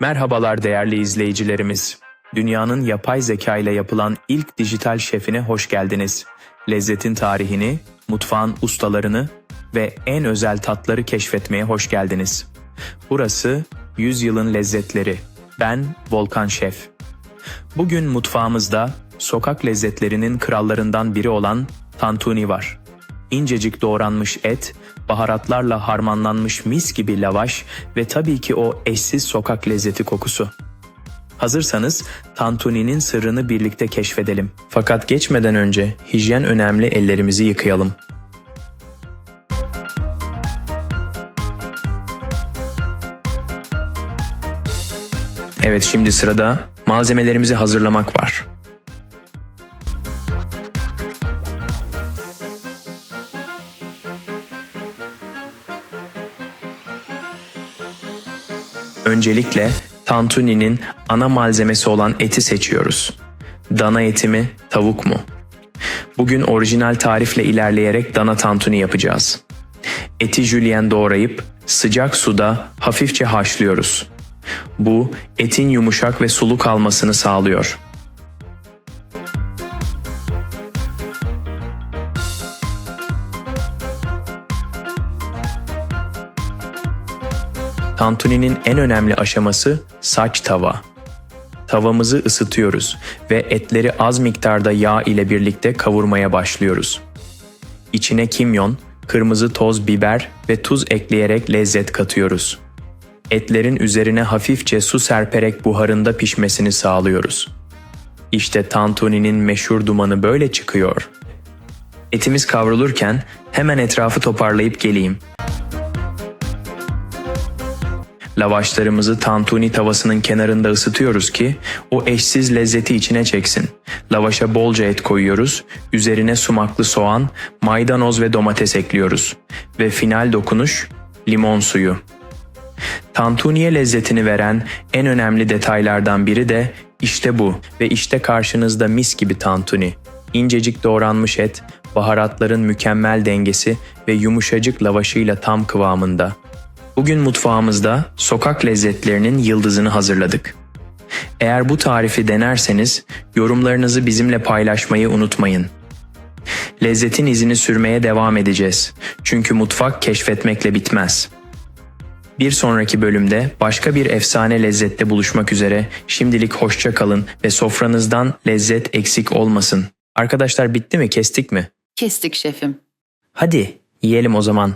Merhabalar değerli izleyicilerimiz. Dünyanın yapay zeka ile yapılan ilk dijital şefine hoş geldiniz. Lezzetin tarihini, mutfağın ustalarını ve en özel tatları keşfetmeye hoş geldiniz. Burası 100 yılın lezzetleri. Ben Volkan Şef. Bugün mutfağımızda sokak lezzetlerinin krallarından biri olan tantuni var. İncecik doğranmış et, baharatlarla harmanlanmış mis gibi lavaş ve tabii ki o eşsiz sokak lezzeti kokusu. Hazırsanız tantuninin sırrını birlikte keşfedelim. Fakat geçmeden önce hijyen önemli ellerimizi yıkayalım. Evet şimdi sırada malzemelerimizi hazırlamak var. Öncelikle tantuninin ana malzemesi olan eti seçiyoruz. Dana eti mi, tavuk mu? Bugün orijinal tarifle ilerleyerek dana tantuni yapacağız. Eti jülyen doğrayıp sıcak suda hafifçe haşlıyoruz. Bu etin yumuşak ve sulu kalmasını sağlıyor. Tantuninin en önemli aşaması saç tava. Tavamızı ısıtıyoruz ve etleri az miktarda yağ ile birlikte kavurmaya başlıyoruz. İçine kimyon, kırmızı toz biber ve tuz ekleyerek lezzet katıyoruz. Etlerin üzerine hafifçe su serperek buharında pişmesini sağlıyoruz. İşte tantuninin meşhur dumanı böyle çıkıyor. Etimiz kavrulurken hemen etrafı toparlayıp geleyim. Lavaşlarımızı tantuni tavasının kenarında ısıtıyoruz ki o eşsiz lezzeti içine çeksin. Lavaşa bolca et koyuyoruz, üzerine sumaklı soğan, maydanoz ve domates ekliyoruz. Ve final dokunuş limon suyu. Tantuniye lezzetini veren en önemli detaylardan biri de işte bu ve işte karşınızda mis gibi tantuni. İncecik doğranmış et, baharatların mükemmel dengesi ve yumuşacık lavaşıyla tam kıvamında. Bugün mutfağımızda sokak lezzetlerinin yıldızını hazırladık. Eğer bu tarifi denerseniz yorumlarınızı bizimle paylaşmayı unutmayın. Lezzetin izini sürmeye devam edeceğiz. Çünkü mutfak keşfetmekle bitmez. Bir sonraki bölümde başka bir efsane lezzette buluşmak üzere. Şimdilik hoşça kalın ve sofranızdan lezzet eksik olmasın. Arkadaşlar bitti mi? Kestik mi? Kestik şefim. Hadi yiyelim o zaman.